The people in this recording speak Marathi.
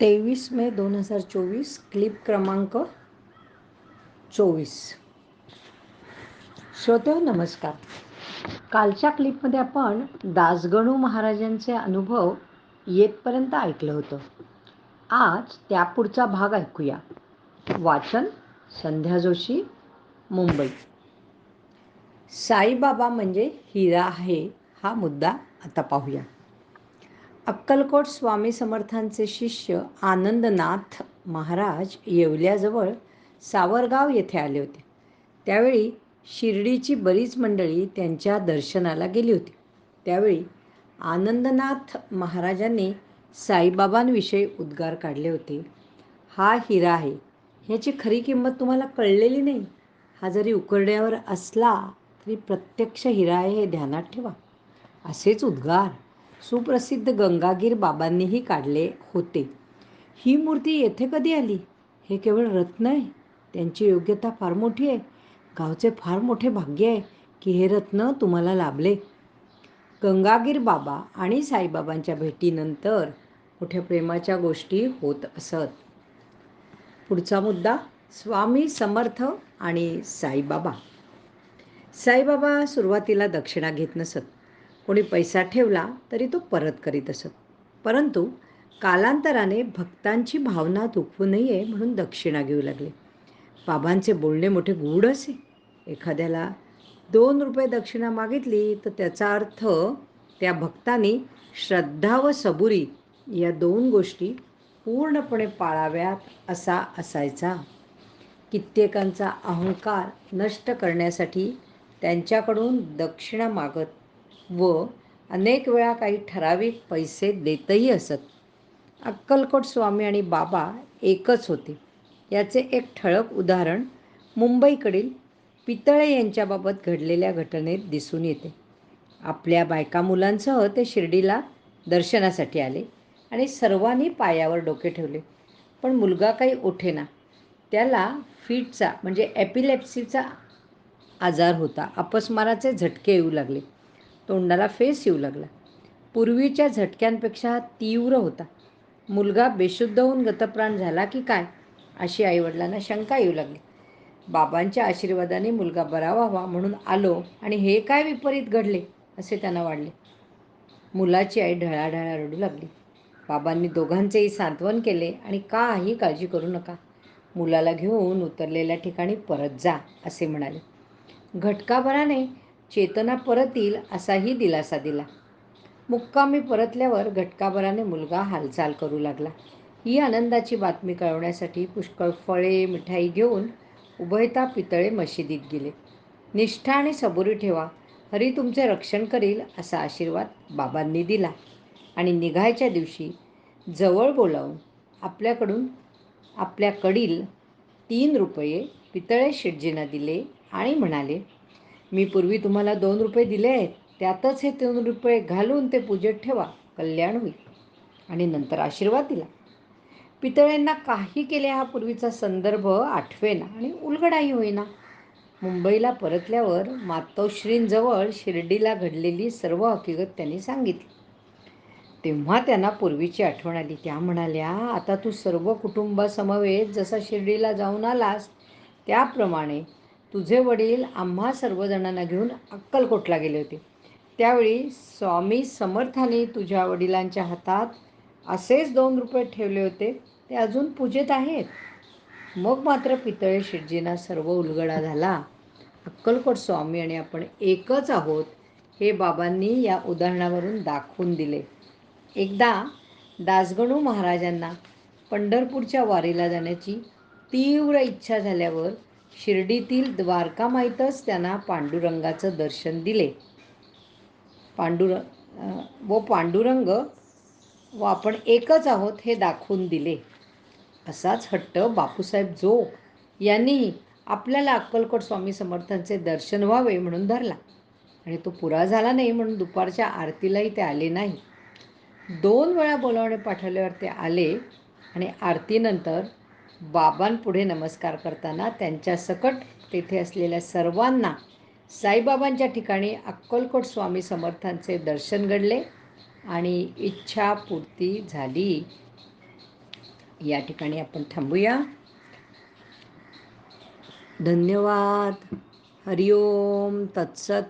तेवीस मे दोन हजार चोवीस क्लिप क्रमांक चोवीस. श्रोते नमस्कार. कालच्या क्लिपमध्ये आपण दासगणू महाराजांचे अनुभव येतपर्यंत ऐकलं होतं. आज त्यापुढचा भाग ऐकूया. वाचन संध्या जोशी मुंबई. साईबाबा म्हणजे हिरा आहे हा मुद्दा आता पाहूया. अक्कलकोट स्वामी समर्थांचे शिष्य आनंदनाथ महाराज येवल्याजवळ सावरगाव येथे आले होते. त्यावेळी शिर्डीची बरीच मंडळी त्यांच्या दर्शनाला गेली होती. त्यावेळी आनंदनाथ महाराजांनी साईबाबांविषयी उद्गार काढले होते. हा हिरा आहे. ह्याची खरी किंमत तुम्हाला कळलेली नाही. हा जरी उकरड्यावर असला तरी प्रत्यक्ष हिरा आहे हे ध्यानात ठेवा. असेच उद्गार. सुप्रसिद्ध गंगागीर बाबांनीही काढले होते. ही मूर्ती येथे कधी आली? हे केवळ रत्न आहे. त्यांची योग्यता फार मोठी आहे. गावचे फार मोठे भाग्य आहे की हे रत्न तुम्हाला लाभले. गंगागीर बाबा आणि साईबाबांच्या भेटीनंतर मोठ्या प्रेमाच्या गोष्टी होत असत. पुढचा मुद्दा स्वामी समर्थ आणि साईबाबा. साईबाबा सुरुवातीला दक्षिणा घेत नसत. कोणी पैसा ठेवला तरी तो परत करीत असत. परंतु कालांतराने भक्तांची भावना दुखवू नये म्हणून दक्षिणा घेऊ लागले. बाबांचे बोलणे मोठे गूढ असे. एखाद्याला दोन रुपये दक्षिणा मागितली तर त्याचा अर्थ त्या भक्तांनी श्रद्धा व सबुरी या दोन गोष्टी पूर्णपणे पाळाव्यात असा असायचा. कित्येकांचा अहंकार नष्ट करण्यासाठी त्यांच्याकडून दक्षिणा मागत व अनेक वेळा काही ठराविक पैसे देतही असत. अक्कलकोट स्वामी आणि बाबा एकच होते. याचे एक ठळक उदाहरण मुंबईकडील पितळे यांच्याबाबत घडलेल्या घटनेत दिसून येते. आपल्या बायका मुलांसह ते शिर्डीला दर्शनासाठी आले आणि सर्वांनी पायावर डोके ठेवले. पण मुलगा काही उठेना. त्याला फीटचा म्हणजे एपिलेप्सीचा आजार होता. अपस्माराचे झटके येऊ लागले. तोंडाला फेस येऊ लागला. पूर्वीच्या झटक्यांपेक्षा तीव्र होता. मुलगा बेशुद्ध होऊन गतप्राण झाला की काय? अशी आईवडिलांना शंका येऊ लागली. बाबांच्या आशीर्वादाने मुलगा बरा व्हावा म्हणून आलो आणि हे काय विपरीत घडले असे त्यांना वाढले मुलाची आई ढळाढळा रडू लागली. बाबांनी दोघांचेही सांत्वन केले आणि काही काळजी करू नका. मुलाला घेऊन उतरलेल्या ठिकाणी परत जा असे म्हणाले. घटकाभराने चेतना परत येईल असाही दिलासा दिला. मुक्कामी परतल्यावर घटकाभराने मुलगा हालचाल करू लागला. ही आनंदाची बातमी कळवण्यासाठी पुष्कळ फळे मिठाई घेऊन उभयता पितळे मशिदीत गेले. निष्ठा आणि सबुरी ठेवा हरी तुमचे रक्षण करील असा आशीर्वाद बाबांनी दिला. आणि निघायच्या दिवशी जवळ बोलावून आपल्याकडून आपल्याकडील तीन रुपये पितळे शेटजींना दिले आणि म्हणाले मी पूर्वी तुम्हाला दोन रुपये दिले आहेत त्यातच हे दोन रुपये घालून ते पूजेत ठेवा कल्याण होईल. आणि नंतर आशीर्वाद दिला. पितळ्यांना काही केले हा पूर्वीचा संदर्भ आठवेना आणि उलगडाही होईना. मुंबईला परतल्यावर मातोश्रींजवळ शिर्डीला घडलेली सर्व हकीकत त्यांनी सांगितली. तेव्हा त्यांना पूर्वीची आठवण आली. त्या म्हणाल्या आता तू सर्व कुटुंबासमवेत जसा शिर्डीला जाऊन आलास त्याप्रमाणे तुझे वडील आम्हा सर्वजणांना घेऊन अक्कलकोटला गेले होते. त्यावेळी स्वामी समर्थाने तुझ्या वडिलांच्या हातात असेच दोन रुपये ठेवले होते. ते अजून पूजेत आहेत. मग मात्र पितळे शेटजींना सर्व उलगडा झाला. अक्कलकोट स्वामी आणि आपण एकच आहोत हे बाबांनी या उदाहरणावरून दाखवून दिले. एकदा दासगणू महाराजांना पंढरपूरच्या वारीला जाण्याची तीव्र इच्छा झाल्यावर शिर्डीतील द्वारकामाईतच त्यांना पांडुरंगाचं दर्शन दिले. पांडुर व पांडुरंग व आपण एकच आहोत हे दाखवून दिले. असाच हट्ट बापूसाहेब जोग यांनीही आपल्याला अक्कलकोट स्वामी समर्थांचे दर्शन व्हावे म्हणून धरला. आणि तो पुरा झाला नाही म्हणून दुपारच्या आरतीलाही ते आले नाही. दोन वेळा बोलावणे पाठवल्यावर ते आले आणि आरतीनंतर बाबांपुढे नमस्कार करताना त्यांच्या सकट तेथे असलेल्या सर्वांना साईबाबांच्या ठिकाणी अक्कलकोट स्वामी समर्थांचे दर्शन घडले आणि इच्छापूर्ती झाली. या ठिकाणी आपण थांबूया. धन्यवाद. हरिओम. तत्सत.